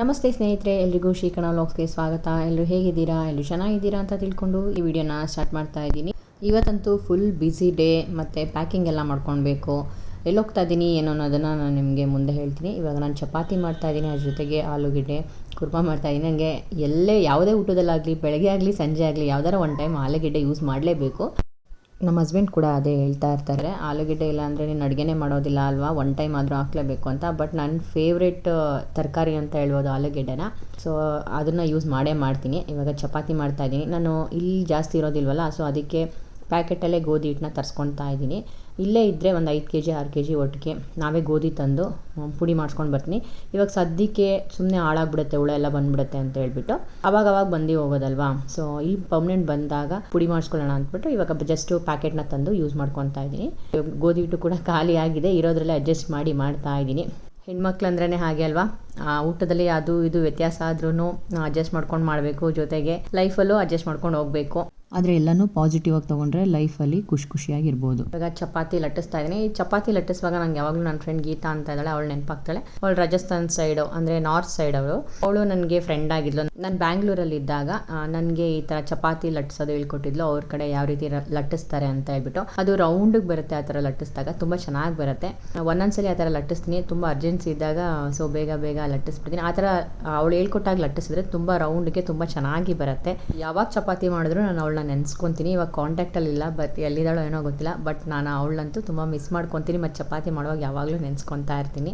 ನಮಸ್ತೆ ಸ್ನೇಹಿತರೆ, ಎಲ್ರಿಗೂ ಶ್ರೀಕಣ ವ್ಲಾಗ್ಸ್ಗೆ ಸ್ವಾಗತ. ಎಲ್ಲರೂ ಹೇಗಿದ್ದೀರಾ? ಎಲ್ಲರೂ ಚೆನ್ನಾಗಿದ್ದೀರಾ ಅಂತ ತಿಳ್ಕೊಂಡು ಈ ವಿಡಿಯೋನ ಸ್ಟಾರ್ಟ್ ಮಾಡ್ತಾ ಇದ್ದೀನಿ. ಇವತ್ತಂತೂ ಫುಲ್ ಬ್ಯುಸಿ ಡೇ ಮತ್ತು ಪ್ಯಾಕಿಂಗ್ ಎಲ್ಲ ಮಾಡ್ಕೊಳ್ಬೇಕು. ಎಲ್ಲೋಗ್ತಾ ಇದ್ದೀನಿ, ಏನೋ ಅನ್ನೋದನ್ನು ನಾನು ನಿಮಗೆ ಮುಂದೆ ಹೇಳ್ತೀನಿ. ಇವಾಗ ನಾನು ಚಪಾತಿ ಮಾಡ್ತಾ ಇದ್ದೀನಿ, ಅದ್ರ ಜೊತೆಗೆ ಆಲೂಗೆಡ್ಡೆ, ಕುರ್ಮಾ ಮಾಡ್ತಾ ಇದ್ದೀನಿ. ನನಗೆ ಎಲ್ಲೇ ಯಾವುದೇ ಊಟದಲ್ಲಾಗಲಿ, ಬೆಳಗ್ಗೆ ಆಗಲಿ, ಸಂಜೆ ಆಗಲಿ, ಯಾವ್ದಾರ ಒನ್ ಟೈಮ್ ಆಲೂಗೆಡ್ಡೆ ಯೂಸ್ ಮಾಡಲೇಬೇಕು. ನಮ್ಮ ಹಸ್ಬೆಂಡ್ ಕೂಡ ಅದೇ ಹೇಳ್ತಾ ಇರ್ತಾರೆ, ಆಲೂಗೆಡ್ಡೆ ಇಲ್ಲ ಅಂದರೆ ನೀನು ಅಡುಗೆನೇ ಮಾಡೋದಿಲ್ಲ ಅಲ್ವಾ? ಒನ್ ಟೈಮ್ ಆದರೂ ಹಾಕ್ಲೇಬೇಕು ಅಂತ. ಬಟ್ ನನ್ನ ಫೇವ್ರೆಟ್ ತರಕಾರಿ ಅಂತ ಹೇಳ್ಬೋದು ಆಲೂಗೆಡ್ಡೆನ. ಸೊ ಅದನ್ನು ಯೂಸ್ ಮಾಡೇ ಮಾಡ್ತೀನಿ. ಇವಾಗ ಚಪಾತಿ ಮಾಡ್ತಾ ಇದ್ದೀನಿ. ನಾನು ಇಲ್ಲಿ ಜಾಸ್ತಿ ಇರೋದಿಲ್ವಲ್ಲ ಸೊ ಅದಕ್ಕೆ ಪ್ಯಾಕೆಟಲ್ಲೇ ಗೋಧಿ ಹಿಟ್ಟನ್ನ ತರಿಸ್ಕೊತಾ ಇದ್ದೀನಿ. ಇಲ್ಲೇ ಇದ್ದರೆ ಒಂದು ಐದು ಕೆ ಜಿ ಆರು ಕೆ ಜಿ ಒಟ್ಟಿಗೆ ನಾವೇ ಗೋಧಿ ತಂದು ಪುಡಿ ಮಾಡ್ಸ್ಕೊಂಡು ಬರ್ತೀನಿ. ಇವಾಗ ಸದ್ಯಕ್ಕೆ ಸುಮ್ಮನೆ ಹಾಳಾಗ್ಬಿಡುತ್ತೆ ಹುಳ ಎಲ್ಲ ಬಂದ್ಬಿಡುತ್ತೆ ಅಂತ ಹೇಳ್ಬಿಟ್ಟು ಅವಾಗ ಅವಾಗ ಬಂದು ಹೋಗೋದಲ್ವಾ? ಸೊ ಈ ಪರ್ಮನೆಂಟ್ ಬಂದಾಗ ಪುಡಿ ಮಾಡಿಸ್ಕೊಳ್ಳೋಣ ಅಂದ್ಬಿಟ್ಟು ಇವಾಗ ಜಸ್ಟು ಪ್ಯಾಕೆಟ್ನ ತಂದು ಯೂಸ್ ಮಾಡ್ಕೊತಾ ಇದ್ದೀನಿ. ಗೋಧಿ ಹಿಟ್ಟು ಕೂಡ ಖಾಲಿ ಆಗಿದೆ ಇರೋದ್ರಲ್ಲೇ ಅಡ್ಜಸ್ಟ್ ಮಾಡಿ ಮಾಡ್ತಾ ಇದ್ದೀನಿ. ಹೆಣ್ಮಕ್ಳು ಅಂದ್ರೇ ಹಾಗೆ ಅಲ್ವಾ? ಆ, ಊಟದಲ್ಲಿ ಅದು ಇದು ವ್ಯತ್ಯಾಸ ಆದ್ರೂ ಅಡ್ಜಸ್ಟ್ ಮಾಡ್ಕೊಂಡು ಮಾಡಬೇಕು ಜೊತೆಗೆ ಲೈಫಲ್ಲೂ ಅಡ್ಜಸ್ಟ್ ಮಾಡ್ಕೊಂಡು ಹೋಗಬೇಕು. ಆದರೆ ಎಲ್ಲನೂ ಪಾಸಿಟಿವ್ ಆಗಿ ತೊಗೊಂಡ್ರೆ ಲೈಫಲ್ಲಿ ಖುಷಿ ಖುಷಿಯಾಗಿರ್ಬೋದು. ಇವಾಗ ಚಪಾತಿ ಲಟ್ಟಿಸ್ತಾ ಇದ್ದೀನಿ ಈ ಚಪಾತಿ ಲಟ್ಟಿಸುವಾಗ ನಂಗೆ ಯಾವಾಗಲೂ ನನ್ನ ಫ್ರೆಂಡ್ ಗೀತಾ ಅಂತ ಇದ್ದಾಳೆ. ಅವಳು ನೆನಪಾಗ್ತಾಳೆ. ಅವಳು ರಾಜಸ್ಥಾನ್ ಸೈಡು ಅಂದರೆ ನಾರ್ತ್ ಸೈಡ್ ಅವಳು. ಅವಳು ನನಗೆ ಫ್ರೆಂಡ್ ಆಗಿದ್ಲು. ನಾನು ಬ್ಯಾಂಗ್ಳೂರಲ್ಲಿ ಇದ್ದಾಗ ನನಗೆ ಈ ಥರ ಚಪಾತಿ ಲಟ್ಟಿಸೋದು ಹೇಳ್ಕೊಟ್ಟಿದ್ಲು. ಅವ್ರ ಕಡೆ ಯಾವ ರೀತಿ ಲಟ್ಟಿಸ್ತಾರೆ ಅಂತ ಹೇಳ್ಬಿಟ್ಟು. ಅದು ರೌಂಡಿಗೆ ಬರುತ್ತೆ ಆ ಥರ ಲಟ್ಟಿಸಿದಾಗ. ತುಂಬ ಚೆನ್ನಾಗಿ ಬರುತ್ತೆ. ಒಂದೊಂದ್ಸಲಿ ಆ ಥರ ಲಟ್ಟಿಸ್ತೀನಿ. ತುಂಬ ಅರ್ಜೆನ್ಸಿ ಇದ್ದಾಗ ಸೊ ಬೇಗ ಬೇಗ ಲಟ್ಟಿಸ್ಬಿಡ್ತೀನಿ. ಆ ಥರ ಅವಳು ಹೇಳ್ಕೊಟ್ಟಾಗ ಲಟ್ಟಿಸಿದ್ರೆ ತುಂಬ ರೌಂಡ್ಗೆ ತುಂಬ ಚೆನ್ನಾಗಿ ಬರುತ್ತೆ. ಯಾವಾಗ ಚಪಾತಿ ಮಾಡಿದ್ರು ನಾನು ಅವಳನ್ನ ನೆನೆಸ್ಕೊತೀನಿ. ಇವಾಗ ಕಾಂಟ್ಯಾಕ್ಟಲ್ಲಿ ಇಲ್ಲ ಬಟ್ ಎಲ್ಲಿದ್ದಾಳೋ ಏನೋ ಗೊತ್ತಿಲ್ಲ. ಬಟ್ ನಾನು ಅವಳಂತೂ ತುಂಬ ಮಿಸ್ ಮಾಡ್ಕೊತೀನಿ. ಮತ್ತು ಚಪಾತಿ ಮಾಡುವಾಗ ಯಾವಾಗಲೂ ನೆನೆಸ್ಕೊತಾ ಇರ್ತೀನಿ.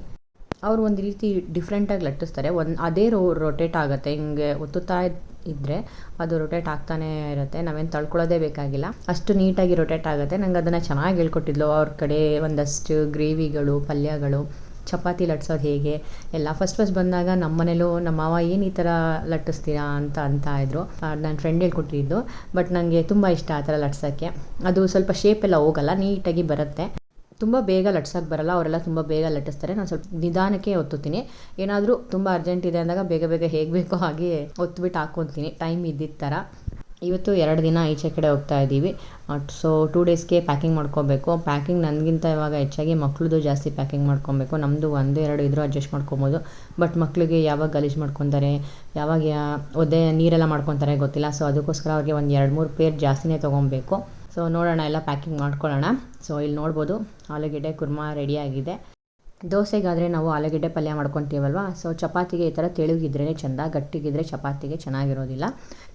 ಅವರು ಒಂದು ರೀತಿ ಡಿಫ್ರೆಂಟಾಗಿ ಲಟ್ಟಿಸ್ತಾರೆ. ಒಂದು ಅದೇ ರೋ ರೊಟೇಟ್ ಆಗುತ್ತೆ. ಹಿಂಗೆ ಒತ್ತುತ್ತಾ ಇದ್ದರೆ ಅದು ರೊಟೇಟ್ ಆಗ್ತಾನೆ ಇರುತ್ತೆ. ನಾವೇನು ತಳ್ಕೊಳ್ಳೋದೇ ಬೇಕಾಗಿಲ್ಲ. ಅಷ್ಟು ನೀಟಾಗಿ ರೊಟೇಟ್ ಆಗುತ್ತೆ. ನಂಗೆ ಅದನ್ನು ಚೆನ್ನಾಗಿ ಹೇಳ್ಕೊಟ್ಟಿದ್ಲು. ಅವ್ರ ಕಡೆ ಒಂದಷ್ಟು ಗ್ರೇವಿಗಳು ಪಲ್ಯಗಳು ಚಪಾತಿ ಲಟ್ಸೋದು ಹೇಗೆ? ಎಲ್ಲ ಫಸ್ಟ್ ಫಸ್ಟ್ ಬಂದಾಗ ನಮ್ಮ ಮನೇಲೂ ನಮ್ಮ ಮಾವ ಏನು ಈ ಥರ ಲಟ್ಟಿಸ್ತೀರಾ ಅಂತ ಅಂತ ಇದ್ರು. ನನ್ನ ಫ್ರೆಂಡ್ ಹೇಳ್ಕೊಟ್ಟಿದ್ದು. ಬಟ್ ನನಗೆ ತುಂಬ ಇಷ್ಟ ಆ ಥರ ಲಟ್ಸೋಕ್ಕೆ. ಅದು ಸ್ವಲ್ಪ ಶೇಪ್ ಎಲ್ಲ ಹೋಗಲ್ಲ, ನೀಟಾಗಿ ಬರುತ್ತೆ. ತುಂಬ ಬೇಗ ಲಟ್ಸೋಕ್ಕೆ ಬರಲ್ಲ, ಅವರೆಲ್ಲ ತುಂಬ ಬೇಗ ಲಟ್ಟಿಸ್ತಾರೆ. ನಾನು ಸ್ವಲ್ಪ ನಿಧಾನಕ್ಕೆ ಒತ್ತುತ್ತೀನಿ. ಏನಾದರೂ ತುಂಬ ಅರ್ಜೆಂಟ್ ಇದೆ ಅಂದಾಗ ಬೇಗ ಬೇಗ ಹೇಗೆ ಬೇಕೋ ಹಾಗೆ ಒತ್ತುಬಿಟ್ಟು ಹಾಕ್ಕೊತೀನಿ ಟೈಮ್ ಇದ್ದಿದ್ದ ಥರ ಇವತ್ತು ಎರಡು ದಿನ ಈಚೆ ಕಡೆ ಹೋಗ್ತಾ ಇದ್ದೀವಿ. ಸೊ ಟೂ ಡೇಸ್ಗೆ ಪ್ಯಾಕಿಂಗ್ ಮಾಡ್ಕೋಬೇಕು. ಪ್ಯಾಕಿಂಗ್ ನನಗಿಂತ ಇವಾಗ ಹೆಚ್ಚಾಗಿ ಮಕ್ಳದ್ದು ಜಾಸ್ತಿ ಪ್ಯಾಕಿಂಗ್ ಮಾಡ್ಕೊಬೇಕು. ನಮ್ಮದು ಒಂದು, ಎರಡು ಇದ್ದರೂ ಅಡ್ಜಸ್ಟ್ ಮಾಡ್ಕೊಬೋದು. ಬಟ್ ಮಕ್ಕಳಿಗೆ ಯಾವಾಗ ಗಲೀಜು ಮಾಡ್ಕೊತಾರೆ, ಯಾವಾಗ ಒದ್ದೆ ನೀರೆಲ್ಲ ಮಾಡ್ಕೊತಾರೆ ಗೊತ್ತಿಲ್ಲ. ಸೊ ಅದಕ್ಕೋಸ್ಕರ ಅವ್ರಿಗೆ ಒಂದು ಎರಡು, ಮೂರು ಪೇರ್ ಜಾಸ್ತಿನೇ ತೊಗೊಬೇಕು. ಸೊ ನೋಡೋಣ, ಎಲ್ಲ ಪ್ಯಾಕಿಂಗ್ ಮಾಡ್ಕೊಳ್ಳೋಣ. ಸೊ ಇಲ್ಲಿ ನೋಡ್ಬೋದು, ಆಲೂಗೆಡ್ಡೆ ಕುರ್ಮಾ ರೆಡಿಯಾಗಿದೆ ದೋಸೆಗಾದರೆ ನಾವು ಆಲೂಗಡ್ಡೆ ಪಲ್ಯ ಮಾಡ್ಕೊತೀವಲ್ವ? ಸೊ ಚಪಾತಿಗೆ ಈ ಥರ ತೆಳುಗಿದ್ರೇ ಚೆಂದ, ಗಟ್ಟಿಗಿದ್ರೆ ಚಪಾತಿಗೆ ಚೆನ್ನಾಗಿರೋದಿಲ್ಲ.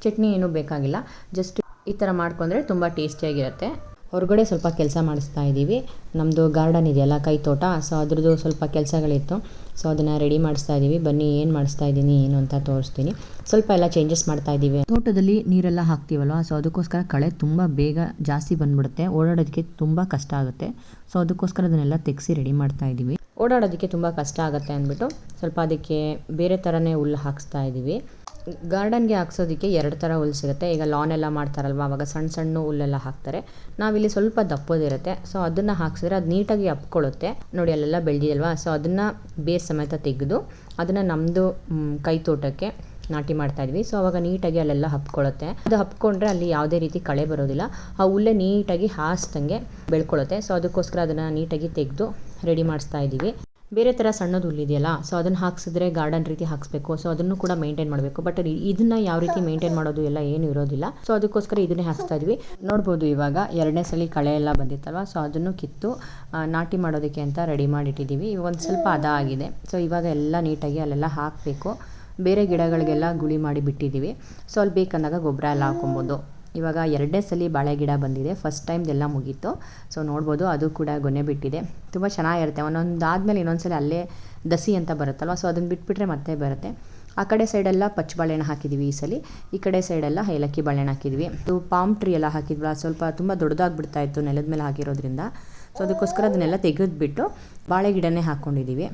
ಚಟ್ನಿ ಏನೂ ಬೇಕಾಗಿಲ್ಲ. ಜಸ್ಟ್ ಈ ಥರ ಮಾಡ್ಕೊಂಡ್ರೆ ತುಂಬ ಟೇಸ್ಟಿಯಾಗಿರುತ್ತೆ. ಹೊರಗಡೆ ಸ್ವಲ್ಪ ಕೆಲಸ ಮಾಡಿಸ್ತಾ ಇದ್ದೀವಿ. ನಮ್ಮದು ಗಾರ್ಡನ್ ಇದೆಯಲ್ಲ, ಕೈ ತೋಟ. ಸೊ ಅದ್ರದ್ದು ಸ್ವಲ್ಪ ಕೆಲಸಗಳಿತ್ತು. ಸೊ ಅದನ್ನು ರೆಡಿ ಮಾಡಿಸ್ತಾ ಇದ್ದೀವಿ. ಬನ್ನಿ, ಏನು ಮಾಡಿಸ್ತಾ ಇದ್ದೀನಿ, ಏನು ಅಂತ ತೋರಿಸ್ತೀನಿ. ಸ್ವಲ್ಪ ಎಲ್ಲ ಚೇಂಜಸ್ ಮಾಡ್ತಾ ಇದ್ದೀವಿ. ತೋಟದಲ್ಲಿ ನೀರೆಲ್ಲ ಹಾಕ್ತೀವಲ್ವ? ಸೊ ಅದಕ್ಕೋಸ್ಕರ ಕಳೆ ತುಂಬ ಬೇಗ ಜಾಸ್ತಿ ಬಂದ್ಬಿಡುತ್ತೆ. ಓಡಾಡೋದಕ್ಕೆ ತುಂಬ ಕಷ್ಟ ಆಗುತ್ತೆ. ಸೊ ಅದಕ್ಕೋಸ್ಕರ ಅದನ್ನೆಲ್ಲ ತೆಗೆಸಿ ರೆಡಿ ಮಾಡ್ತಾ ಇದ್ದೀವಿ. ಓಡಾಡೋದಕ್ಕೆ ತುಂಬ ಕಷ್ಟ ಆಗುತ್ತೆ ಅಂದ್ಬಿಟ್ಟು ಸ್ವಲ್ಪ ಅದಕ್ಕೆ ಬೇರೆ ಥರನೇ ಹುಲ್ಲು ಹಾಕಿಸ್ತಾ ಇದ್ದೀವಿ ಗಾರ್ಡನ್ಗೆ ಹಾಕ್ಸೋದಕ್ಕೆ ಎರಡು ಥರ ಹುಲ್ಲು ಸಿಗುತ್ತೆ. ಈಗ ಲಾನ್ ಎಲ್ಲ ಮಾಡ್ತಾರಲ್ವ, ಅವಾಗ ಸಣ್ಣ ಸಣ್ಣ ಹುಲ್ಲೆಲ್ಲ ಹಾಕ್ತಾರೆ. ನಾವಿಲ್ಲಿ ಸ್ವಲ್ಪ ದಪ್ಪದಿರುತ್ತೆ ಸೊ ಅದನ್ನು ಹಾಕ್ಸಿದ್ರೆ ಅದು ನೀಟಾಗಿ ಅಪ್ಕೊಳ್ಳುತ್ತೆ. ನೋಡಿ, ಅಲ್ಲೆಲ್ಲ ಬೆಳೆದಿದಲ್ವಾ ಸೊ ಅದನ್ನು ಬೇರ್ ಸಮೇತ ತೆಗೆದು ಅದನ್ನು ನಮ್ಮದು ಕೈ ತೋಟಕ್ಕೆ ನಾಟಿ ಮಾಡ್ತಾ ಇದ್ವಿ. ಸೊ ಅವಾಗ ನೀಟಾಗಿ ಅಲ್ಲೆಲ್ಲ ಹಪ್ಕೊಳ್ಳುತ್ತೆ. ಅದು ಹಪ್ಕೊಂಡ್ರೆ ಅಲ್ಲಿ ಯಾವುದೇ ರೀತಿ ಕಳೆ ಬರೋದಿಲ್ಲ. ಆ ಹುಲ್ಲೆ ನೀಟಾಗಿ ಹಾಸ್ದಂಗೆ ಬೆಳ್ಕೊಳ್ಳುತ್ತೆ. ಸೊ ಅದಕ್ಕೋಸ್ಕರ ಅದನ್ನು ನೀಟಾಗಿ ತೆಗೆದು ರೆಡಿ ಮಾಡಿಸ್ತಾ ಇದ್ದೀವಿ. ಬೇರೆ ಥರ ಸಣ್ಣದು ಹುಲ್ಲಿದೆಯಲ್ಲ ಸೊ ಅದನ್ನು ಹಾಕ್ಸಿದ್ರೆ ಗಾರ್ಡನ್ ರೀತಿ ಹಾಕಿಸ್ಬೇಕು. ಸೊ ಅದನ್ನು ಕೂಡ ಮೇಂಟೈನ್ ಮಾಡಬೇಕು. ಬಟ್ ಇದನ್ನ ಯಾವ ರೀತಿ ಮೇಂಟೈನ್ ಮಾಡೋದು ಎಲ್ಲ ಏನು ಇರೋದಿಲ್ಲ. ಸೊ ಅದಕ್ಕೋಸ್ಕರ ಇದನ್ನೇ ಹಾಕ್ಸ್ತಾ ಇದ್ವಿ. ನೋಡ್ಬೋದು ಇವಾಗ ಎರಡನೇ ಸಲ ಕಳೆ ಎಲ್ಲ ಬಂದಿತ್ತಲ್ವ ಸೊ ಅದನ್ನು ಕಿತ್ತು ನಾಟಿ ಮಾಡೋದಕ್ಕೆ ಅಂತ ರೆಡಿ ಮಾಡಿಟ್ಟಿದ್ದೀವಿ. ಒಂದು ಸ್ವಲ್ಪ ಅದ ಆಗಿದೆ. ಸೊ ಇವಾಗ ಎಲ್ಲ ನೀಟಾಗಿ ಅಲ್ಲೆಲ್ಲ ಹಾಕಬೇಕು. ಬೇರೆ ಗಿಡಗಳಿಗೆಲ್ಲ ಗುಳಿ ಮಾಡಿ ಬಿಟ್ಟಿದ್ದೀವಿ. ಸೊ ಅಲ್ಲಿ ಬೇಕಂದಾಗ ಗೊಬ್ಬರ ಎಲ್ಲ ಹಾಕೊಬೋದು ಇವಾಗ ಎರಡನೇ ಸಲ ಬಾಳೆ ಗಿಡ ಬಂದಿದೆ. ಫಸ್ಟ್ ಟೈಮ್ದೆಲ್ಲ ಮುಗೀತು. ಸೊ ನೋಡ್ಬೋದು ಅದು ಕೂಡ ಗೊನೆ ಬಿಟ್ಟಿದೆ. ತುಂಬ ಚೆನ್ನಾಗಿರುತ್ತೆ. ಒಂದೊಂದು ಆದಮೇಲೆ ಇನ್ನೊಂದ್ಸಲ ಅಲ್ಲೇ ದಸಿ ಅಂತ ಬರುತ್ತಲ್ವ? ಸೊ ಅದನ್ನು ಬಿಟ್ಬಿಟ್ರೆ ಮತ್ತೆ ಬರುತ್ತೆ. ಆ ಕಡೆ ಸೈಡೆಲ್ಲ ಪಚ್ಚ ಬಾಳೆಹಣ್ಣು ಹಾಕಿದ್ದೀವಿ ಈ ಸಲ. ಈ ಕಡೆ ಸೈಡೆಲ್ಲ ಏಲಕ್ಕಿ ಬಾಳೆಹಣ್ಣು ಹಾಕಿದ್ವಿ. ಇದು ಪಾಮ್ ಟ್ರೀ ಎಲ್ಲ ಹಾಕಿದ್ವಲ್ಲ, ಸ್ವಲ್ಪ ತುಂಬ ದೊಡ್ಡದಾಗ್ಬಿಡ್ತಾ ಇತ್ತು ನೆಲದ ಮೇಲೆ ಹಾಕಿರೋದ್ರಿಂದ. ಸೊ ಅದಕ್ಕೋಸ್ಕರ ಅದನ್ನೆಲ್ಲ ತೆಗೆದುಬಿಟ್ಟು ಬಾಳೆ ಗಿಡನೇ ಹಾಕ್ಕೊಂಡಿದ್ದೀವಿ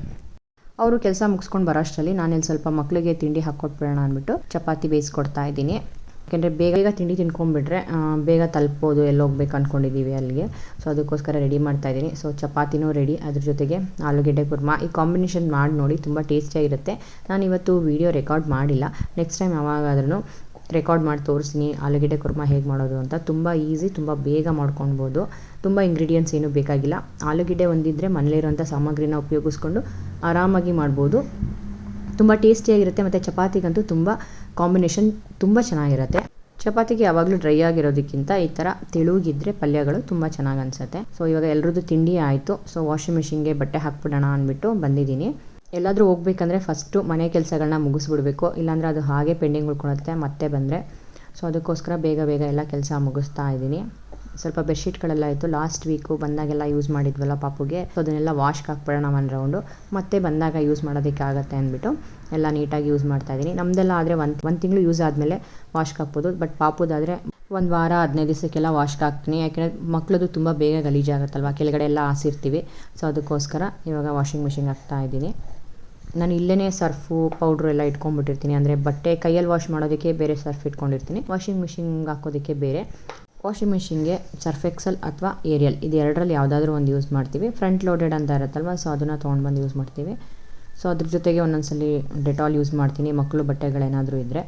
ಅವರು ಕೆಲಸ ಮುಗಿಸ್ಕೊಂಡು ಬರೋಷ್ಟರಲ್ಲಿ ನಾನಿಲ್ಲಿ ಸ್ವಲ್ಪ ಮಕ್ಕಳಿಗೆ ತಿಂಡಿ ಹಾಕ್ಕೊಟ್ಬಿಡೋಣ ಅಂದ್ಬಿಟ್ಟು ಚಪಾತಿ ಬೇಯಿಸ್ಕೊಡ್ತಾ ಇದ್ದೀನಿ. ಯಾಕೆಂದರೆ ಬೇಗ ಬೇಗ ತಿಂಡಿ ತಿನ್ಕೊಂಡ್ಬಿಟ್ರೆ ಬೇಗ ತಲುಪ್ಬೋದು ಎಲ್ಲಿ ಹೋಗ್ಬೇಕು ಅಂದ್ಕೊಂಡಿದ್ದೀವಿ ಅಲ್ಲಿಗೆ. ಸೊ ಅದಕ್ಕೋಸ್ಕರ ರೆಡಿ ಮಾಡ್ತಾ ಇದ್ದೀನಿ. ಸೊ ಚಪಾತಿನೂ ರೆಡಿ ಅದ್ರ ಜೊತೆಗೆ ಆಲೂಗೆಡ್ಡೆ ಕುರ್ಮಾ. ಈ ಕಾಂಬಿನೇಷನ್ ಮಾಡಿ ನೋಡಿ, ತುಂಬ ಟೇಸ್ಟಿಯಾಗಿರುತ್ತೆ ನಾನು ಇವತ್ತು ವೀಡಿಯೋ ರೆಕಾರ್ಡ್ ಮಾಡಿಲ್ಲ. ನೆಕ್ಸ್ಟ್ ಟೈಮ್ ಯಾವಾಗಾದ್ರೂ ರೆಕಾರ್ಡ್ ಮಾಡಿ ತೋರಿಸ್ತೀನಿ, ಆಲೂಗೆಡ್ಡೆ ಕುರ್ಮಾ ಹೇಗೆ ಮಾಡೋದು ಅಂತ. ತುಂಬ ಈಸಿ ತುಂಬ ಬೇಗ ಮಾಡ್ಕೊಳ್ಬೋದು ತುಂಬ ಇಂಗ್ರೀಡಿಯೆಂಟ್ಸ್ ಏನೂ ಬೇಕಾಗಿಲ್ಲ. ಆಲೂಗೆಡ್ಡೆ ಒಂದಿದ್ದರೆ ಮನೇಲಿರೋಂಥ ಸಾಮಗ್ರಿನ ಉಪಯೋಗಿಸ್ಕೊಂಡು ಆರಾಮಾಗಿ ಮಾಡ್ಬೋದು. ತುಂಬ ಟೇಸ್ಟಿಯಾಗಿರುತ್ತೆ ಮತ್ತು ಚಪಾತಿಗಂತೂ ತುಂಬ ಕಾಂಬಿನೇಷನ್ ತುಂಬ ಚೆನ್ನಾಗಿರುತ್ತೆ. ಚಪಾತಿಗೆ ಯಾವಾಗಲೂ ಡ್ರೈ ಆಗಿರೋದಕ್ಕಿಂತ ಈ ಥರ ತೆಳುಗಿದ್ರೆ ಪಲ್ಯಗಳು ತುಂಬ ಚೆನ್ನಾಗಿ ಅನಿಸುತ್ತೆ. ಸೊ ಇವಾಗ ಎಲ್ಲರದ್ದು ತಿಂಡಿ ಆಯಿತು. ಸೊ ವಾಷಿಂಗ್ ಮಿಷಿನ್ಗೆ ಬಟ್ಟೆ ಹಾಕ್ಬಿಡೋಣ ಅಂದ್ಬಿಟ್ಟು ಬಂದಿದ್ದೀನಿ. ಎಲ್ಲಾದರೂ ಹೋಗ್ಬೇಕಂದ್ರೆ ಫಸ್ಟು ಮನೆ ಕೆಲಸಗಳನ್ನ ಮುಗಿಸ್ಬಿಡ್ಬೇಕು. ಇಲ್ಲಾಂದರೆ ಅದು ಹಾಗೆ ಪೆಂಡಿಂಗ್ ಉಳ್ಕೊಳುತ್ತೆ, ಮತ್ತೆ ಬಂದರೆ. ಸೊ ಅದಕ್ಕೋಸ್ಕರ ಬೇಗ ಬೇಗ ಎಲ್ಲ ಕೆಲಸ ಮುಗಿಸ್ತಾ ಇದ್ದೀನಿ. ಸ್ವಲ್ಪ ಬೆಡ್ಶೀಟ್ಗಳೆಲ್ಲ ಇತ್ತು. ಲಾಸ್ಟ್ ವೀಕು ಬಂದಾಗೆಲ್ಲ ಯೂಸ್ ಮಾಡಿದ್ವಲ್ಲ ಪಾಪುಗೆ. ಸೊ ಅದನ್ನೆಲ್ಲ ವಾಶ್ಗೆ ಹಾಕ್ಬಿಡೋಣ ಒಂದು ರೌಂಡು ಮತ್ತೆ ಬಂದಾಗ ಯೂಸ್ ಮಾಡೋದಕ್ಕೆ ಆಗುತ್ತೆ ಅಂದ್ಬಿಟ್ಟು ಎಲ್ಲ ನೀಟಾಗಿ ಯೂಸ್ ಮಾಡ್ತಾ ಇದ್ದೀನಿ. ನಮ್ಮದೆಲ್ಲ ಆದರೆ ಒಂದು ಒಂದು ತಿಂಗಳು ಯೂಸ್ ಆದಮೇಲೆ ವಾಶ್ಗೆ ಹಾಕ್ಬೋದು. ಬಟ್ ಪಾಪುದಾದರೆ ಒಂದು ವಾರ, ಹದಿನೈದು ದಿವಸಕ್ಕೆಲ್ಲ ವಾಶ್ಗೆ ಹಾಕ್ತೀನಿ. ಯಾಕೆಂದರೆ ಮಕ್ಳದು ತುಂಬ ಬೇಗ ಗಲೀಜಾಗುತ್ತಲ್ವ? ಕೆಳಗಡೆ ಎಲ್ಲ ಹಾಸಿರ್ತೀವಿ. ಸೊ ಅದಕ್ಕೋಸ್ಕರ ಇವಾಗ ವಾಷಿಂಗ್ ಮಿಷಿನ್ ಹಾಕ್ತಾ ಇದ್ದೀನಿ. ನಾನು ಇಲ್ಲೇ ಸರ್ಫು ಪೌಡ್ರು ಎಲ್ಲ ಇಟ್ಕೊಂಡ್ಬಿಟ್ಟಿರ್ತೀನಿ. ಅಂದರೆ ಬಟ್ಟೆ ಕೈಯಲ್ಲಿ ವಾಶ್ ಮಾಡೋದಕ್ಕೆ ಬೇರೆ ಸರ್ಫ್ ಇಟ್ಕೊಂಡಿರ್ತೀನಿ. ವಾಷಿಂಗ್ ಮಿಷಿನ್ಗೆ ಹಾಕೋದಕ್ಕೆ ಬೇರೆ. ವಾಷಿಂಗ್ ಮಿಷಿನ್ಗೆ ಸರ್ಫ್ ಎಕ್ಸಲ್ ಅಥವಾ ಏರಿಯಲ್ ಇದು ಎರಡರಲ್ಲಿ ಯಾವುದಾದ್ರೂ ಒಂದು ಯೂಸ್ ಮಾಡ್ತೀವಿ. ಫ್ರಂಟ್ ಲೋಡೆಡ್ ಅಂತ ಇರುತ್ತಲ್ವ ಸೊ ಅದನ್ನು ತೊಗೊಂಡು ಬಂದು ಯೂಸ್ ಮಾಡ್ತೀವಿ. ಸೊ ಅದ್ರ ಜೊತೆಗೆ ಒಂದೊಂದ್ಸಲಿ ಡೆಟಾಲ್ ಯೂಸ್ ಮಾಡ್ತೀನಿ, ಮಕ್ಕಳು ಬಟ್ಟೆಗಳೇನಾದರೂ ಇದ್ದರೆ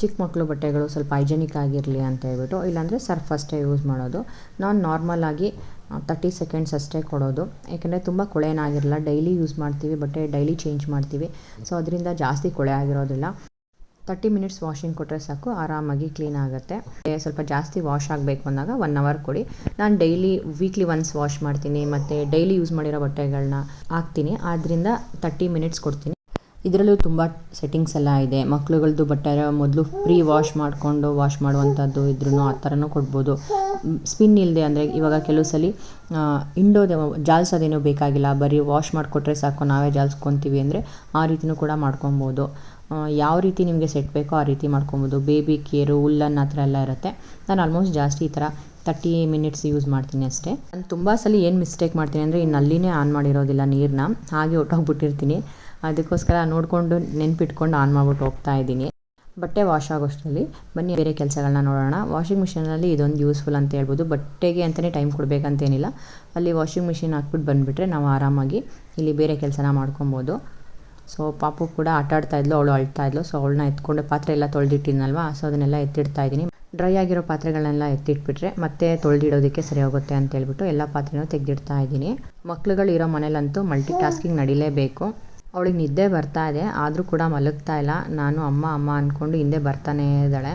ಚಿಕ್ಕ ಮಕ್ಕಳು ಬಟ್ಟೆಗಳು ಸ್ವಲ್ಪ ಹೈಜೆನಿಕ್ ಆಗಿರಲಿ ಅಂತ ಹೇಳ್ಬಿಟ್ಟು, ಇಲ್ಲಾಂದರೆ ಸರ್ಫ್ ಅಷ್ಟೇ ಯೂಸ್ ಮಾಡೋದು. ನಾನು ನಾರ್ಮಲಾಗಿ ತರ್ಟಿ ಸೆಕೆಂಡ್ಸ್ ಅಷ್ಟೇ ಕೊಡೋದು. ಯಾಕೆಂದರೆ ತುಂಬ ಕೊಳೆನಾಗಿರಲ್ಲ ಡೈಲಿ ಯೂಸ್ ಮಾಡ್ತೀವಿ, ಬಟ್ಟೆ ಡೈಲಿ ಚೇಂಜ್ ಮಾಡ್ತೀವಿ. ಸೊ ಅದರಿಂದ ಜಾಸ್ತಿ ಕೊಳೆ ಆಗಿರೋದಿಲ್ಲ. ತರ್ಟಿ ಮಿನಿಟ್ಸ್ ವಾಷಿಂಗ್ ಕೊಟ್ಟರೆ ಸಾಕು, ಆರಾಮಾಗಿ ಕ್ಲೀನ್ ಆಗುತ್ತೆ. ಸ್ವಲ್ಪ ಜಾಸ್ತಿ ವಾಶ್ ಆಗಬೇಕು ಅಂದಾಗ ಒನ್ ಅವರ್ ಕೊಡಿ. ನಾನು ಡೈಲಿ ವೀಕ್ಲಿ ಒನ್ಸ್ ವಾಶ್ ಮಾಡ್ತೀನಿ, ಮತ್ತು ಡೈಲಿ ಯೂಸ್ ಮಾಡಿರೋ ಬಟ್ಟೆಗಳನ್ನ ಹಾಕ್ತೀನಿ. ಆದ್ದರಿಂದ ತರ್ಟಿ ಮಿನಿಟ್ಸ್ ಕೊಡ್ತೀನಿ. ಇದರಲ್ಲೂ ತುಂಬ ಸೆಟ್ಟಿಂಗ್ಸ್ ಎಲ್ಲ ಇದೆ. ಮಕ್ಳುಗಳದ್ದು ಬಟ್ಟೆ ಮೊದಲು ಪ್ರೀ ವಾಶ್ ಮಾಡಿಕೊಂಡು ವಾಶ್ ಮಾಡುವಂಥದ್ದು ಇದ್ರೂ ಆ ಥರನೂ ಕೊಡ್ಬೋದು. ಸ್ಪಿನ್ ಇಲ್ಲದೆ ಅಂದರೆ ಇವಾಗ ಕೆಲವು ಸಲ ಇಂಡೋದು ಜಾಲ್ಸೋದೇನೂ ಬೇಕಾಗಿಲ್ಲ. ಬರೀ ವಾಶ್ ಮಾಡಿಕೊಟ್ರೆ ಸಾಕು, ನಾವೇ ಜಾಲ್ಸ್ಕೊತೀವಿ ಅಂದರೆ ಆ ರೀತಿನೂ ಕೂಡ ಮಾಡ್ಕೊಬೋದು. ಯಾವ ರೀತಿ ನಿಮಗೆ ಸೆಟ್ ಬೇಕೋ ಆ ರೀತಿ ಮಾಡ್ಕೊಬೋದು. ಬೇಬಿ ಕೇರು ಉಲ್ಲನ್ ಆ ಥರ ಎಲ್ಲ ಇರುತ್ತೆ. ನಾನು ಆಲ್ಮೋಸ್ಟ್ ಜಾಸ್ತಿ ಈ ಥರ ತರ್ಟಿ ಮಿನಿಟ್ಸ್ ಯೂಸ್ ಮಾಡ್ತೀನಿ ಅಷ್ಟೇ. ನಾನು ತುಂಬ ಸಲ ಏನು ಮಿಸ್ಟೇಕ್ ಮಾಡ್ತೀನಿ ಅಂದರೆ ಈ ನಲ್ಲಿನೇ ಆನ್ ಮಾಡಿರೋದಿಲ್ಲ ನೀರನ್ನ ಹಾಗೆ ಹೊಟ್ಟೋಗ್ಬಿಟ್ಟಿರ್ತೀನಿ ಅದಕ್ಕೋಸ್ಕರ ನೋಡಿಕೊಂಡು ನೆನ್ಪಿಟ್ಕೊಂಡು ಆನ್ ಮಾಡ್ಬಿಟ್ಟು ಹೋಗ್ತಾ ಇದ್ದೀನಿ. ಬಟ್ಟೆ ವಾಶ್ ಆಗೋಷ್ಟರಲ್ಲಿ ಬನ್ನಿ, ಬೇರೆ ಕೆಲಸಗಳನ್ನ ನೋಡೋಣ. ವಾಷಿಂಗ್ ಮಿಷಿನಲ್ಲಿ ಇದೊಂದು ಯೂಸ್ಫುಲ್ ಅಂತ ಹೇಳ್ಬೋದು. ಬಟ್ಟೆಗೆ ಅಂತಲೇ ಟೈಮ್ ಕೊಡಬೇಕಂತೇನಿಲ್ಲ. ಅಲ್ಲಿ ವಾಷಿಂಗ್ ಮಿಷಿನ್ ಹಾಕ್ಬಿಟ್ಟು ಬಂದುಬಿಟ್ರೆ ನಾವು ಆರಾಮಾಗಿ ಇಲ್ಲಿ ಬೇರೆ ಕೆಲಸನ ಮಾಡ್ಕೊಬೋದು. ಸೊ ಪಾಪು ಕೂಡ ಆಟ ಆಡ್ತಾ ಇದ್ಲು, ಅವಳು ಅಳ್ತಾ ಇದ್ಲು. ಸೊ ಅವಳನ್ನ ಎತ್ಕೊಂಡು ಪಾತ್ರೆ ಎಲ್ಲ ತೊಳೆದಿಟ್ಟಿದ್ನಲ್ವಾ? ಸೊ ಅದನ್ನೆಲ್ಲ ಎತ್ತಿಡ್ತಾ ಇದ್ದೀನಿ. ಡ್ರೈ ಆಗಿರೋ ಪಾತ್ರೆಗಳನ್ನೆಲ್ಲ ಎತ್ತಿಟ್ಬಿಟ್ರೆ ಮತ್ತೆ ತೊಳೆದಿಡೋದಕ್ಕೆ ಸರಿ ಹೋಗುತ್ತೆ ಅಂತ ಹೇಳ್ಬಿಟ್ಟು ಎಲ್ಲ ಪಾತ್ರೆನೂ ತೆಗೆದಿಡ್ತಾ ಇದ್ದೀನಿ. ಮಕ್ಳುಗಳು ಇರೋ ಮನೇಲಂತೂ ಮಲ್ಟಿ ಟಾಸ್ಕಿಂಗ್ ನಡಿಲೇಬೇಕು. ಅವಳಿಗೆ ನಿದ್ದೆ ಬರ್ತಾ ಇದೆ, ಆದರೂ ಕೂಡ ಮಲಗ್ತಾ ಇಲ್ಲ. ನಾನು ಅಮ್ಮ ಅಮ್ಮ ಅಂದ್ಕೊಂಡು ಹಿಂದೆ ಬರ್ತಾನೇ ಇದ್ದಾಳೆ.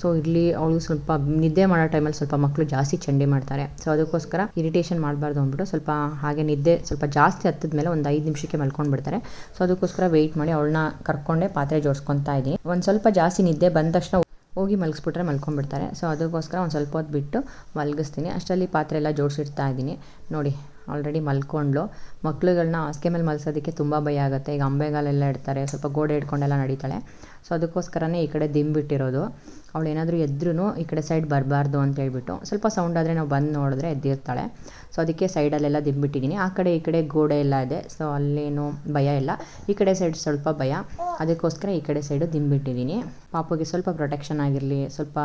ಸೊ ಇಲ್ಲಿ ಅವಳು ಸ್ವಲ್ಪ ನಿದ್ದೆ ಮಾಡೋ ಟೈಮಲ್ಲಿ ಸ್ವಲ್ಪ ಮಕ್ಕಳು ಜಾಸ್ತಿ ಚಂಡಿ ಮಾಡ್ತಾರೆ. ಸೊ ಅದಕ್ಕೋಸ್ಕರ ಇರಿಟೇಷನ್ ಮಾಡಬಾರ್ದು ಅಂದ್ಬಿಟ್ಟು ಸ್ವಲ್ಪ ಹಾಗೆ ನಿದ್ದೆ ಸ್ವಲ್ಪ ಜಾಸ್ತಿ ಹತ್ತಿದ ಮೇಲೆ ಒಂದು ಐದು ನಿಮಿಷಕ್ಕೆ ಮಲ್ಕೊಂಡ್ಬಿಡ್ತಾರೆ ಸೊ ಅದಕ್ಕೋಸ್ಕರ ವೆಯ್ಟ್ ಮಾಡಿ ಅವಳನ್ನ ಕರ್ಕೊಂಡೆ ಪಾತ್ರೆ ಜೋಡಿಸ್ಕೊತಾ ಇದ್ದೀನಿ. ಒಂದು ಸ್ವಲ್ಪ ಜಾಸ್ತಿ ನಿದ್ದೆ ಬಂದ ತಕ್ಷಣ ಹೋಗಿ ಮಲಗಿಸ್ಬಿಟ್ರೆ ಮಲ್ಕೊಂಡ್ಬಿಡ್ತಾರೆ ಸೊ ಅದಕ್ಕೋಸ್ಕರ ಒಂದು ಸ್ವಲ್ಪ ಹೊತ್ತು ಬಿಟ್ಟು ಮಲಗಿಸ್ತೀನಿ. ಅಷ್ಟರಲ್ಲಿ ಪಾತ್ರೆ ಎಲ್ಲ ಜೋಡಿಸಿಡ್ತಾ ಇದ್ದೀನಿ. ನೋಡಿ. ಆಲ್ರೆಡಿ ಮಲ್ಕೊಂಡ್ಳು. ಮಕ್ಳುಗಳನ್ನ ಹಾಸಿಗೆ ಮೇಲೆ ಮಲ್ಸೋದಕ್ಕೆ ತುಂಬ ಭಯ ಆಗುತ್ತೆ. ಈಗ ಅಂಬೆಗಾಲೆಲ್ಲ ಇಡ್ತಾರೆ. ಸ್ವಲ್ಪ ಗೋಡೆ ಹಿಡ್ಕೊಂಡೆಲ್ಲ ನಡೀತಾಳೆ. ಸೊ ಅದಕ್ಕೋಸ್ಕರನೇ ಈ ಕಡೆ ದಿಂಬಿಟ್ಟಿರೋದು ಅವಳು ಏನಾದರೂ ಎದ್ರೂ ಈ ಕಡೆ ಸೈಡ್ ಬರಬಾರ್ದು ಅಂತ ಹೇಳ್ಬಿಟ್ಟು ಸ್ವಲ್ಪ ಸೌಂಡ್ ಆದರೆ ನಾವು ಬಂದು ನೋಡಿದ್ರೆ ಎದ್ದಿರ್ತಾಳೆ. ಸೊ ಅದಕ್ಕೆ ಸೈಡಲ್ಲೆಲ್ಲ ದಿಂಬಿಟ್ಟಿದ್ದೀನಿ ಆ ಕಡೆ ಈ ಕಡೆ ಗೋಡೆ ಎಲ್ಲ ಇದೆ. ಸೊ ಅಲ್ಲೇನು ಭಯ ಇಲ್ಲ. ಈ ಕಡೆ ಸೈಡ್ ಸ್ವಲ್ಪ ಭಯ. ಅದಕ್ಕೋಸ್ಕರ ಈ ಕಡೆ ಸೈಡು ದಿಂಬಿಟ್ಟಿದ್ದೀನಿ ಪಾಪುಗೆ ಸ್ವಲ್ಪ ಪ್ರೊಟೆಕ್ಷನ್ ಆಗಿರಲಿ, ಸ್ವಲ್ಪ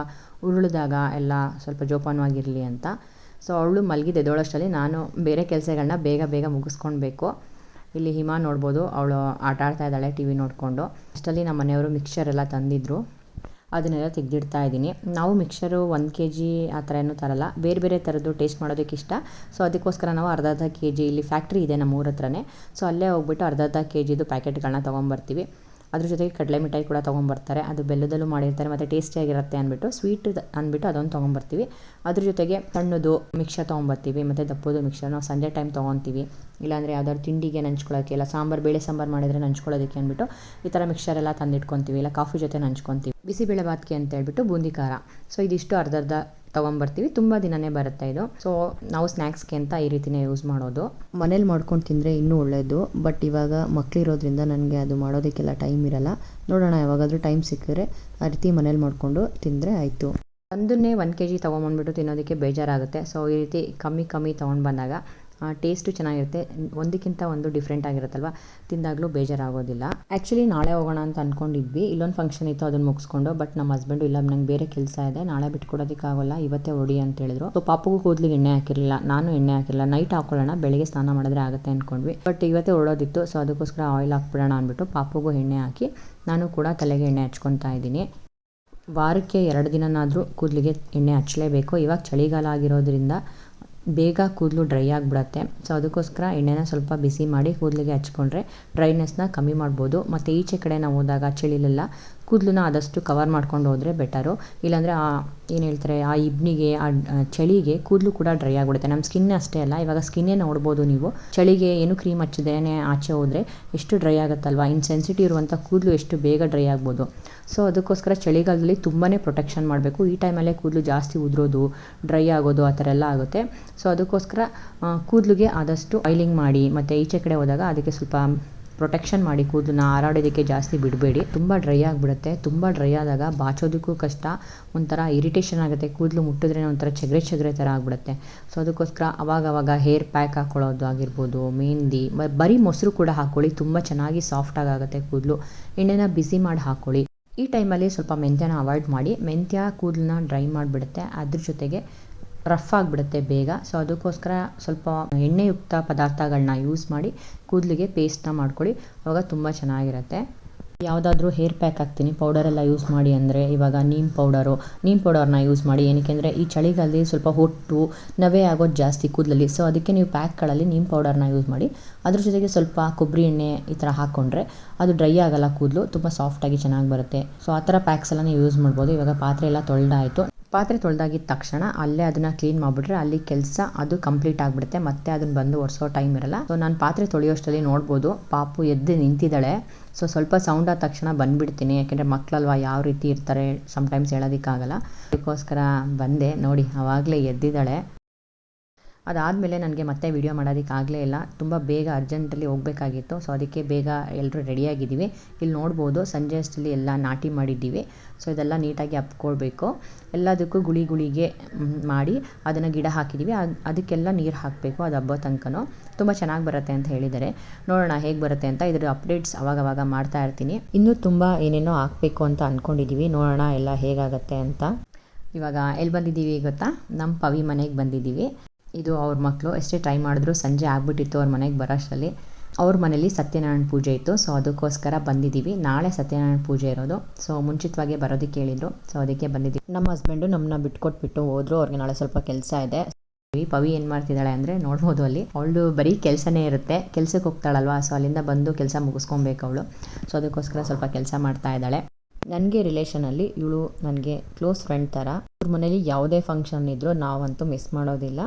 ಉರುಳಿದಾಗ ಎಲ್ಲ ಸ್ವಲ್ಪ ಜೋಪಾನವಾಗಿರಲಿ ಅಂತ. ಸೊ ಅವಳು ಮಲಗಿದೆ ಎದ್ದೋಳಷ್ಟರಲ್ಲಿ ನಾನು ಬೇರೆ ಕೆಲಸಗಳನ್ನ ಬೇಗ ಬೇಗ ಮುಗಿಸ್ಕೊಳ್ಬೇಕು ಇಲ್ಲಿ ಹಿಮ ನೋಡ್ಬೋದು, ಅವಳು ಆಟ ಆಡ್ತಾ ಇದ್ದಾಳೆ ಟಿ ವಿ ನೋಡಿಕೊಂಡು. ಅಷ್ಟರಲ್ಲಿ ನಮ್ಮ ಮನೆಯವರು ಮಿಕ್ಸರ್ ಎಲ್ಲ ತಂದಿದ್ರು. ಅದನ್ನೆಲ್ಲ ತೆಗೆದಿಡ್ತಾ ಇದ್ದೀನಿ. ನಾವು ಮಿಕ್ಸರು ಒಂದು ಕೆ ಜಿ ಆ ಥರ ಏನೂ ತರಲ್ಲ. ಬೇರೆ ಬೇರೆ ಥರದ್ದು ಟೇಸ್ಟ್ ಮಾಡೋದಕ್ಕೆ ಇಷ್ಟ. ಸೊ ಅದಕ್ಕೋಸ್ಕರ ನಾವು ಅರ್ಧ ಅರ್ಧ ಕೆ ಜಿ ಇಲ್ಲಿ ಫ್ಯಾಕ್ಟ್ರಿ ಇದೆ ನಮ್ಮ ಊರ ಹತ್ರನೇ. ಸೊ ಅಲ್ಲೇ ಹೋಗ್ಬಿಟ್ಟು ಅರ್ಧ ಅರ್ಧ ಕೆ ಜಿದು ಪ್ಯಾಕೆಟ್ಗಳನ್ನ ತೊಗೊಂಬರ್ತೀವಿ. ಅದ್ರ ಜೊತೆಗೆ ಕಡಲೆ ಮಿಠಾಯಿ ಕೂಡ ತೊಗೊಂಬರ್ತಾರೆ. ಅದು ಬೆಲ್ಲದಲ್ಲೂ ಮಾಡಿರ್ತಾರೆ, ಮತ್ತು ಟೇಸ್ಟಿಯಾಗಿರುತ್ತೆ ಅಂದ್ಬಿಟ್ಟು, ಸ್ವೀಟ್ ಅಂದ್ಬಿಟ್ಟು ಅದೊಂದು ತೊಗೊಂಬರ್ತೀವಿ. ಅದ್ರ ಜೊತೆಗೆ ತಣ್ಣದು ಮಿಕ್ಸರ್ ತೊಗೊಂಬರ್ತೀವಿ, ಮತ್ತು ದಪ್ಪದು ಮಿಕ್ಸರ್ ನಾವು ಸಂಜೆ ಟೈಮ್ ತೊಗೊತೀವಿ. ಇಲ್ಲಾಂದರೆ ಯಾವ್ದಾದ್ರು ತಿಂಡಿಗೆ ನಂಚ್ಕೊಳ್ಳೋಕ್ಕೆ ಇಲ್ಲ ಸಾಂಬಾರು, ಬೇಳೆ ಸಾಂಬಾರು ಮಾಡಿದರೆ ನಂಚ್ಕೊಳ್ಳೋದಕ್ಕೆ ಅಂದ್ಬಿಟ್ಟು ಈ ಥರ ಮಿಕ್ಸರ್ ಎಲ್ಲ ತಂದಿಟ್ಕೊತೀವಿ, ಇಲ್ಲ ಕಾಫಿ ಜೊತೆ ನಂಚ್ಕೊತೀವಿ. ಬಿಸಿಬೇಳೆ ಬಾತ್ಗೆ ಅಂತ ಹೇಳ್ಬಿಟ್ಟು ಬೂಂದಿ ಖಾರ. ಸೊ ಇದಿಷ್ಟು ಅರ್ಧರ್ಧ ಅರ್ಧ ತೊಗೊಂಬರ್ತೀವಿ. ತುಂಬ ದಿನನೇ ಬರುತ್ತೆ ಇದು. ಸೊ ನಾವು ಸ್ನ್ಯಾಕ್ಸ್ಗೆ ಅಂತ ಈ ರೀತಿನೇ ಯೂಸ್ ಮಾಡೋದು. ಮನೇಲಿ ಮಾಡ್ಕೊಂಡು ತಿಂದರೆ ಇನ್ನೂ ಒಳ್ಳೆಯದು ಬಟ್ ಇವಾಗ ಮಕ್ಕಳಿರೋದ್ರಿಂದ ನನಗೆ ಅದು ಮಾಡೋದಕ್ಕೆಲ್ಲ ಟೈಮ್ ಇರಲ್ಲ. ನೋಡೋಣ ಯಾವಾಗಾದರೂ ಟೈಮ್ ಸಿಕ್ಕಿದ್ರೆ ಆ ರೀತಿ ಮನೇಲಿ ಮಾಡಿಕೊಂಡು ತಿಂದರೆ ಆಯಿತು. ಒಂದನ್ನೇ ಒಂದು ಕೆ ಜಿ ತೊಗೊಂಬಂದ್ಬಿಟ್ಟು ತಿನ್ನೋದಕ್ಕೆ ಬೇಜಾರಾಗುತ್ತೆ. ಸೊ ಈ ರೀತಿ ಕಮ್ಮಿ ಕಮ್ಮಿ ತೊಗೊಂಡು ಬಂದಾಗ ಟೇಸ್ಟು ಚೆನ್ನಾಗಿರುತ್ತೆ. ಒಂದಕ್ಕಿಂತ ಒಂದು ಡಿಫ್ರೆಂಟ್ ಆಗಿರುತ್ತಲ್ವ? ತಿಂದಾಗಲೂ ಬೇಜಾರಾಗೋದಿಲ್ಲ. ಆ್ಯಕ್ಚುಲಿ ನಾಳೆ ಹೋಗೋಣ ಅಂತ ಅಂದ್ಕೊಂಡಿದ್ವಿ ಇಲ್ಲೊಂದು ಫಂಕ್ಷನ್ ಇತ್ತು ಅದನ್ನು ಮುಗಿಸ್ಕೊಂಡು ಬಟ್ ನಮ್ಮ ಹಸ್ಬೆಂಡು ಇಲ್ಲ, ನಂಗೆ ಬೇರೆ ಕೆಲಸ ಇದೆ. ನಾಳೆ ಬಿಟ್ಕೊಡೋದಕ್ಕಾಗಲ್ಲ, ಇವತ್ತೇ ಹೊಡಿ ಅಂತ ಹೇಳಿದ್ರು. ಸೊ ಪಾಪಗೂ ಕೂದಲಿಗೆ ಎಣ್ಣೆ ಹಾಕಿರಲಿಲ್ಲ. ನಾನು ಎಣ್ಣೆ ಹಾಕಿರಲಿಲ್ಲ. ನೈಟ್ ಹಾಕೊಳ್ಳೋಣ, ಬೆಳಿಗ್ಗೆ ಸ್ನಾನ ಮಾಡಿದ್ರೆ ಆಗುತ್ತೆ ಅಂದ್ಕೊಂಡ್ವಿ ಬಟ್ ಇವತ್ತೇ ಹೊಡೋದಿತ್ತು ಸೊ ಅದಕ್ಕೋಸ್ಕರ ಆಯಿಲ್ ಹಾಕ್ಬಿಡೋಣ ಅಂದ್ಬಿಟ್ಟು ಪಾಪಗೂ ಎಣ್ಣೆ ಹಾಕಿ, ನಾನು ಕೂಡ ತಲೆಗೆ ಎಣ್ಣೆ ಹಚ್ಕೊತಾ ಇದ್ದೀನಿ. ವಾರಕ್ಕೆ ಎರಡು ದಿನನಾದರೂ ಕೂದಲಿಗೆ ಎಣ್ಣೆ ಹಚ್ಚಲೇಬೇಕು ಇವಾಗ ಚಳಿಗಾಲ ಆಗಿರೋದ್ರಿಂದ ಬೇಗ ಕೂದಲು ಡ್ರೈ ಆಗಿಬಿಡತ್ತೆ. ಸೊ, ಅದಕ್ಕೋಸ್ಕರ ಎಣ್ಣೆನ ಸ್ವಲ್ಪ ಬಿಸಿ ಮಾಡಿ ಕೂದಲಿಗೆ ಹಚ್ಕೊಂಡ್ರೆ ಡ್ರೈನೆಸ್ನ ಕಮ್ಮಿ ಮಾಡ್ಬೋದು. ಮತ್ತು ಈಚೆ ಕಡೆ ನಾವು ಹೋದಾಗ ಚಳಿಲೆಲ್ಲ ಕೂದಲನ್ನ ಆದಷ್ಟು ಕವರ್ ಮಾಡ್ಕೊಂಡು ಹೋದರೆ ಬೆಟರು ಇಲ್ಲಾಂದರೆ ಆ, ಏನು ಹೇಳ್ತಾರೆ, ಆ ಇಬ್ನಿಗೆ, ಆ ಆ ಚಳಿಗೆ ಕೂದಲು ಕೂಡ ಡ್ರೈ ಆಗಿಬಿಡುತ್ತೆ. ನಮ್ಮ ಸ್ಕಿನ್ ಅಷ್ಟೇ ಅಲ್ಲ, ಇವಾಗ ಸ್ಕಿನ್ನೇ ನೋಡ್ಬೋದು ನೀವು? ಚಳಿಗೆ ಏನು ಕ್ರೀಮ್ ಹಚ್ಚದೇನೆ ಆಚೆ ಹೋದರೆ ಎಷ್ಟು ಡ್ರೈ ಆಗುತ್ತಲ್ವ? ಇನ್ನು ಸೆನ್ಸಿಟಿವ್ ಇರುವಂಥ ಕೂದಲು ಎಷ್ಟು ಬೇಗ ಡ್ರೈ ಆಗ್ಬೋದು. ಸೊ ಅದಕ್ಕೋಸ್ಕರ ಚಳಿಗಾಲದಲ್ಲಿ ತುಂಬಾ ಪ್ರೊಟೆಕ್ಷನ್ ಮಾಡಬೇಕು. ಈ ಟೈಮಲ್ಲೇ ಕೂದಲು ಜಾಸ್ತಿ ಉದುರೋದು ಡ್ರೈ ಆಗೋದು, ಆ ಥರ ಎಲ್ಲ ಆಗುತ್ತೆ. ಸೊ ಅದಕ್ಕೋಸ್ಕರ ಕೂದಲಿಗೆ ಆದಷ್ಟು ಆಯಿಲಿಂಗ್ ಮಾಡಿ, ಮತ್ತು ಈಚೆ ಕಡೆ ಹೋದಾಗ ಅದಕ್ಕೆ ಸ್ವಲ್ಪ ಪ್ರೊಟೆಕ್ಷನ್ ಮಾಡಿ ಕೂದಲನ್ನ ಹಾರಾಡೋದಕ್ಕೆ ಜಾಸ್ತಿ ಬಿಡಬೇಡಿ. ತುಂಬ ಡ್ರೈ ಆಗಿಬಿಡುತ್ತೆ. ತುಂಬ ಡ್ರೈ ಆದಾಗ ಬಾಚೋದಕ್ಕೂ ಕಷ್ಟ. ಒಂಥರ ಇರಿಟೇಷನ್ ಆಗುತ್ತೆ. ಕೂದಲು ಮುಟ್ಟಿದ್ರೆ ಒಂಥರ ಚಗರೆ ಚಗರೆ ಥರ ಆಗಿಬಿಡುತ್ತೆ. ಸೊ ಅದಕ್ಕೋಸ್ಕರ ಅವಾಗ ಅವಾಗ ಹೇರ್ ಪ್ಯಾಕ್ ಹಾಕ್ಕೊಳ್ಳೋದು ಆಗಿರ್ಬೋದು ಮೆಹಂದಿ ಬರೀ ಮೊಸರು ಕೂಡ ಹಾಕ್ಕೊಳ್ಳಿ ತುಂಬ ಚೆನ್ನಾಗಿ ಸಾಫ್ಟಾಗಿ ಆಗುತ್ತೆ ಕೂದಲು. ಎಣ್ಣೆನ ಬಿಸಿ ಮಾಡಿ ಹಾಕ್ಕೊಳ್ಳಿ ಈ ಟೈಮಲ್ಲಿ ಸ್ವಲ್ಪ ಮೆಂತ್ಯನ ಅವಾಯ್ಡ್ ಮಾಡಿ. ಮೆಂತ್ಯ ಕೂದಲನ್ನ ಡ್ರೈ ಮಾಡಿಬಿಡುತ್ತೆ. ಅದ್ರ ಜೊತೆಗೆ ರಫ್ ಆಗಿಬಿಡುತ್ತೆ ಬೇಗ. ಸೊ ಅದಕ್ಕೋಸ್ಕರ ಸ್ವಲ್ಪ ಎಣ್ಣೆಯುಕ್ತ ಪದಾರ್ಥಗಳನ್ನ ಯೂಸ್ ಮಾಡಿ ಕೂದಲಿಗೆ ಪೇಸ್ಟ್ನ ಮಾಡ್ಕೊಳ್ಳಿ. ಅವಾಗ ತುಂಬ ಚೆನ್ನಾಗಿರುತ್ತೆ. ಯಾವುದಾದ್ರೂ ಹೇರ್ ಪ್ಯಾಕ್ ಹಾಕ್ತೀನಿ. ಪೌಡರೆಲ್ಲ ಯೂಸ್ ಮಾಡಿ ಅಂದರೆ ಇವಾಗ ನೀಮ್ ಪೌಡರು ನೀಮ್ ಪೌಡರ್ನ ಯೂಸ್ ಮಾಡಿ. ಏನಕ್ಕೆ ಅಂದರೆ ಈ ಚಳಿಗಾಲದಲ್ಲಿ ಸ್ವಲ್ಪ ಹೊಟ್ಟು, ನವೆ ಆಗೋದು ಜಾಸ್ತಿ ಕೂದಲಲ್ಲಿ. ಸೊ ಅದಕ್ಕೆ ನೀವು ಪ್ಯಾಕ್ಗಳಲ್ಲಿ ನೀಮ್ ಪೌಡರ್ನ ಯೂಸ್ ಮಾಡಿ. ಅದ್ರ ಜೊತೆಗೆ ಸ್ವಲ್ಪ ಕೊಬ್ಬರಿ ಎಣ್ಣೆ ಈ ಥರ ಹಾಕ್ಕೊಂಡ್ರೆ ಅದು ಡ್ರೈ ಆಗಲ್ಲ ಕೂದಲು. ತುಂಬ ಸಾಫ್ಟಾಗಿ ಚೆನ್ನಾಗಿ ಬರುತ್ತೆ. ಸೊ ಆ ಥರ ಪ್ಯಾಕ್ಸ್ ಎಲ್ಲ ನೀವು ಯೂಸ್ ಮಾಡ್ಬೋದು. ಇವಾಗ ಪಾತ್ರೆ ಎಲ್ಲ ತೊಳೆದಾಯಿತು. ಪಾತ್ರೆ ತೊಳೆದಾಗಿದ್ದ ತಕ್ಷಣ ಅಲ್ಲೇ ಅದನ್ನು ಕ್ಲೀನ್ ಮಾಡಿಬಿಟ್ರೆ ಅಲ್ಲಿ ಕೆಲಸ ಅದು ಕಂಪ್ಲೀಟ್ ಆಗಿಬಿಡುತ್ತೆ. ಮತ್ತೆ ಅದನ್ನು ಬಂದು ಒರೆಸೋ ಟೈಮ್ ಇರಲ್ಲ. ಸೊ ನಾನು ಪಾತ್ರೆ ತೊಳೆಯೋಷ್ಟರಲ್ಲಿ ನೋಡ್ಬೋದು. ಪಾಪು ಎದ್ದು ನಿಂತಿದ್ದಾಳೆ. ಸೊ ಸ್ವಲ್ಪ ಸೌಂಡ್ ಆದ ತಕ್ಷಣ ಬಂದುಬಿಡ್ತೀನಿ. ಯಾಕೆಂದರೆ ಮಕ್ಕಳಲ್ವಾ ಯಾವ ರೀತಿ ಇರ್ತಾರೆ ಸಮ್ಟೈಮ್ಸ್ ಹೇಳೋದಕ್ಕಾಗಲ್ಲ. ಅದಕ್ಕೋಸ್ಕರ ಬಂದೆ. ನೋಡಿ ಆವಾಗಲೇ ಎದ್ದಿದ್ದಾಳೆ. ಅದಾದಮೇಲೆ ನನಗೆ ಮತ್ತೆ ವಿಡಿಯೋ ಮಾಡೋದಕ್ಕಾಗಲೇ ಇಲ್ಲ. ತುಂಬ ಬೇಗ ಅರ್ಜೆಂಟಲ್ಲಿ ಹೋಗಬೇಕಾಗಿತ್ತು. ಸೊ ಅದಕ್ಕೆ ಬೇಗ ಎಲ್ಲರೂ ರೆಡಿಯಾಗಿದ್ದೀವಿ ಇಲ್ಲಿ ನೋಡ್ಬೋದು, ಸಂಜೆ ಅಷ್ಟರಲ್ಲಿ ಎಲ್ಲ ನಾಟಿ ಮಾಡಿದ್ದೀವಿ. ಸೊ ಇದೆಲ್ಲ ನೀಟಾಗಿ ಅಪ್ಕೊಳ್ಬೇಕು ಎಲ್ಲದಕ್ಕೂ ಗುಳಿ ಗುಳಿಗೆ ಮಾಡಿ ಅದನ್ನು ಗಿಡ ಹಾಕಿದ್ದೀವಿ. ಅದ್- ಅದಕ್ಕೆಲ್ಲ ನೀರು ಹಾಕಬೇಕು ಅದು ಹಬ್ಬ ತನಕನೂ. ತುಂಬ ಚೆನ್ನಾಗಿ ಬರುತ್ತೆ ಅಂತ ಹೇಳಿದ್ದಾರೆ. ನೋಡೋಣ ಹೇಗೆ ಬರುತ್ತೆ ಅಂತ. ಇದ್ರ ಅಪ್ಡೇಟ್ಸ್ ಅವಾಗವಾಗ ಮಾಡ್ತಾ ಇರ್ತೀನಿ. ಇನ್ನೂ ತುಂಬ ಏನೇನೋ ಹಾಕಬೇಕು ಅಂತ ಅಂದ್ಕೊಂಡಿದ್ದೀವಿ ನೋಡೋಣ ಎಲ್ಲ ಹೇಗಾಗತ್ತೆ ಅಂತ. ಇವಾಗ ಎಲ್ಲಿ ಬಂದಿದ್ದೀವಿ ಗೊತ್ತಾ? ನಮ್ಮ ಪವಿ ಮನೆಗೆ ಬಂದಿದ್ದೀವಿ. ಇದು ಅವ್ರ ಮಕ್ಕಳು ಎಷ್ಟೇ ಟ್ರೈ ಮಾಡಿದ್ರು ಸಂಜೆ ಆಗ್ಬಿಟ್ಟಿತ್ತು ಅವ್ರ ಮನೆಗೆ ಬರೋಷ್ಟರಲ್ಲಿ. ಅವ್ರ ಮನೇಲಿ ಸತ್ಯನಾರಾಯಣ ಪೂಜೆ ಇತ್ತು. ಸೊ ಅದಕ್ಕೋಸ್ಕರ ಬಂದಿದ್ದೀವಿ ನಾಳೆ ಸತ್ಯನಾರಾಯಣ ಪೂಜೆ ಇರೋದು. ಸೊ ಮುಂಚಿತವಾಗಿ ಬರೋದಕ್ಕೆ ಹೇಳಿದರು. ಸೊ ಅದಕ್ಕೆ ಬಂದಿದ್ದೀವಿ ನಮ್ಮ ಹಸ್ಬೆಂಡು ನಮ್ಮನ್ನ ಬಿಟ್ಕೊಟ್ಬಿಟ್ಟು ಹೋದ್ರು. ಅವ್ರಿಗೆ ನಾಳೆ ಸ್ವಲ್ಪ ಕೆಲಸ ಇದೆ. ಪವಿ ಏನು ಮಾಡ್ತಿದ್ದಾಳೆ ಅಂದರೆ ನೋಡ್ಬೋದು ಅಲ್ಲಿ. ಅವಳು ಬರೀ ಕೆಲಸನೇ ಇರುತ್ತೆ. ಕೆಲಸಕ್ಕೆ ಹೋಗ್ತಾಳಲ್ವಾ? ಸೊ ಅಲ್ಲಿಂದ ಬಂದು ಕೆಲಸ ಮುಗಿಸ್ಕೊಬೇಕು ಅವಳು. ಸೊ ಅದಕ್ಕೋಸ್ಕರ ಸ್ವಲ್ಪ ಕೆಲಸ ಮಾಡ್ತಾ ಇದ್ದಾಳೆ. ನನಗೆ ರಿಲೇಷನಲ್ಲಿ ಇವಳು ನನಗೆ ಕ್ಲೋಸ್ ಫ್ರೆಂಡ್ ಥರ ಅವ್ರ ಮನೇಲಿ ಯಾವುದೇ ಫಂಕ್ಷನ್ ಇದ್ದರೂ ನಾವಂತೂ ಮಿಸ್ ಮಾಡೋದಿಲ್ಲ.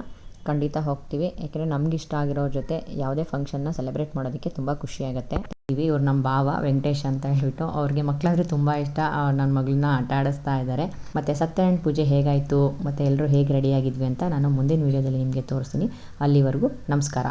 ಖಂಡಿತ ಹೋಗ್ತೀವಿ. ಯಾಕೆಂದರೆ ನಮ್ಗೆ ಇಷ್ಟ ಆಗಿರೋ ಜೊತೆ ಯಾವುದೇ ಫಂಕ್ಷನ್ನ ಸೆಲೆಬ್ರೇಟ್ ಮಾಡೋದಕ್ಕೆ ತುಂಬ ಖುಷಿಯಾಗುತ್ತೆ. ಇವಿ ಇವ್ರು ನಮ್ಮ ಭಾವ ವೆಂಕಟೇಶ್ ಅಂತ ಹೇಳ್ಬಿಟ್ಟು ಅವ್ರಿಗೆ ಮಕ್ಕಳಾದ್ರೂ ತುಂಬ ಇಷ್ಟ. ನನ್ನ ಮಗಳನ್ನ ಆಟ ಆಡಿಸ್ತಾ ಇದ್ದಾರೆ ಮತ್ತು ಸತ್ಯನಾರಾಯಣ ಪೂಜೆ ಹೇಗಾಯಿತು? ಮತ್ತು ಎಲ್ಲರೂ ಹೇಗೆ ರೆಡಿಯಾಗಿದ್ವಿ ಅಂತ ನಾನು ಮುಂದಿನ ವೀಡಿಯೋದಲ್ಲಿ ನಿಮಗೆ ತೋರಿಸ್ತೀನಿ. ಅಲ್ಲಿವರೆಗೂ ನಮಸ್ಕಾರ.